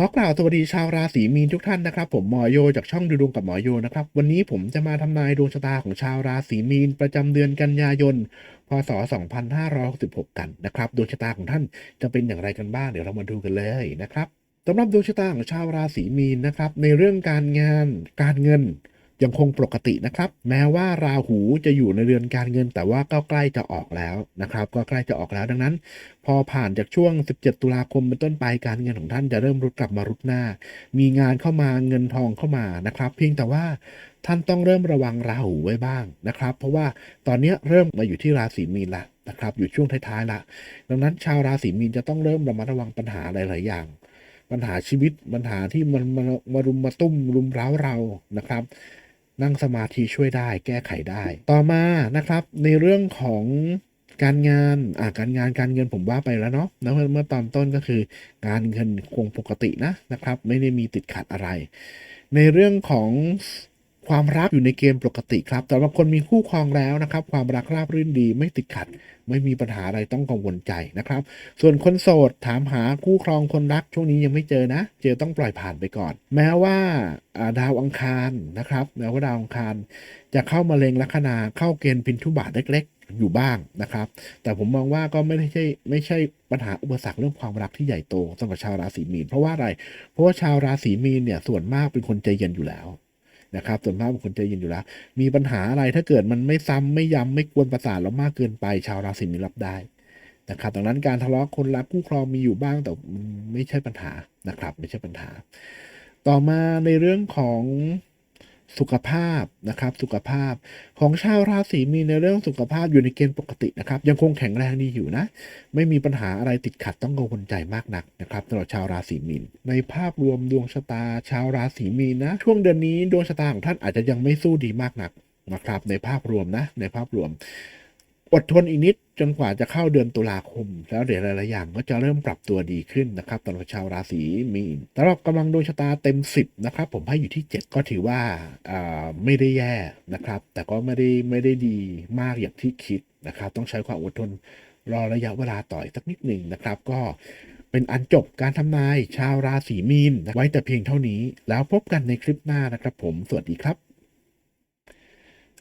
ขอกล่าวสวัสดีชาวราศีมีนทุกท่านนะครับ ผมหมอโยจากช่องดูดวงกับหมอโยนะครับ วันนี้ผมจะมาทำนายดวงชะตาของชาวราศีมีนประจำเดือนกันยายน พศ 2566 กันนะครับดวงชะตาของท่านจะเป็นอย่างไรกันบ้างเดี๋ยวเรามาดูกันเลยนะครับสำหรับดวงชะตาของชาวราศีมีนนะครับ ในเรื่องการงานการเงิน ยังคงปกตินะครับ แม้ว่าราหูจะอยู่ในเรือนการเงิน แต่ว่าก็ใกล้จะออกแล้วนะครับ ก็ใกล้จะออกแล้วดังนั้น พอผ่านจากช่วง 17 ตุลาคมเป็นต้นไปการเงินของท่านจะเริ่มรุดกลับมารุดหน้า มีงานเข้ามาเงินทองเข้ามานะครับ เพียงแต่ว่าท่านต้องเริ่มระวังราหูไว้บ้างนะครับ เพราะว่าตอนนี้เริ่มมาอยู่ที่ราศีมีนละนะครับ อยู่ช่วงท้ายๆละดังนั้นชาวราศีมีนจะต้องเริ่มระมัดระวังปัญหาหลายๆอย่างปัญหาชีวิตปัญหาที่มันมามารุมมาตุ้มรุมเร้าเรานะครับ นั่งสมาธิช่วยได้ แก้ไขได้ ต่อมานะครับ ในเรื่องของการงานอ่าการงานการเงินผมว่าไปแล้วเนาะนะเมื่อเมื่อตอนต้นก็คือ การเงินคงปกตินะนะครับ ไม่ได้มีติดขัดอะไร ในเรื่องของ ความรักอยู่ในเกณฑ์ปกติครับสำหรับคนมีคู่ครองแล้วนะครับ ความรักราบรื่นดีไม่ติดขัด ไม่มีปัญหาอะไรต้องกังวลใจนะครับ ส่วนคนโสดถามหาคู่ครองคนรักช่วงนี้ยังไม่เจอนะ เจอต้องปล่อยผ่านไปก่อน แม้ว่าดาวอังคารนะครับแม้ว่าดาวอังคาร จะเข้ามาเล็งลัคนาเข้าเกณฑ์พินทุบาทเล็กๆอยู่บ้างนะครับ แต่ผมมองว่าก็ไม่ได้ใช่ไม่ใช่ปัญหาอุปสรรคเรื่องความรักที่ใหญ่โตสำหรับชาวราศีมีน เพราะว่าอะไร เพราะว่าชาวราศีมีนเนี่ยส่วนมากเป็นคนใจเย็นอยู่แล้ว นะครับส่วนมากเป็นคนใจเย็นอยู่แล้ว มีปัญหาอะไรถ้าเกิดมันไม่ซ้ำไม่ย้ำไม่กวนประสาทเรามากเกินไป ชาวราศีมีรับได้นะครับดังนั้นการทะเลาะคนรักคู่ครองมีอยู่บ้างแต่ไม่ใช่ปัญหานะครับ ไม่ใช่ปัญหา ต่อมาในเรื่องของ สุขภาพนะครับ สุขภาพของชาวราศีมีนในเรื่องสุขภาพอยู่ในเกณฑ์ปกตินะครับ ยังคงแข็งแรงดีอยู่นะ ไม่มีปัญหาอะไรติดขัดต้องกังวลใจมากนักนะครับสำหรับชาวราศีมีน ในภาพรวมดวงชะตา ชาวราศีมีนนะ ช่วงเดือนนี้ดวงชะตาของท่านอาจจะยังไม่สู้ดีมากนักนะครับในภาพรวมนะในภาพรวม อดทนอีกนิดจนกว่าจะเข้าเดือนตุลาคม แล้วเดี๋ยวหลายๆอย่างก็จะเริ่มปรับตัวดีขึ้นนะครับสำหรับชาวราศีมีนสำหรับกำลังดวงชะตาเต็ม 10นะครับผมให้อยู่ที่ 7 ก็ถือว่าอ่าไม่ได้แย่นะครับ แต่ก็ไม่ได้ไม่ได้ดีมากอย่างที่คิดนะครับ ต้องใช้ความอดทนรอระยะเวลาต่อยสักนิดหนึ่งนะครับ ก็เป็นอันจบการทำนายชาวราศีมีนไว้แต่เพียงเท่านี้ แล้วพบกันในคลิปหน้านะครับ ผมสวัสดีครับ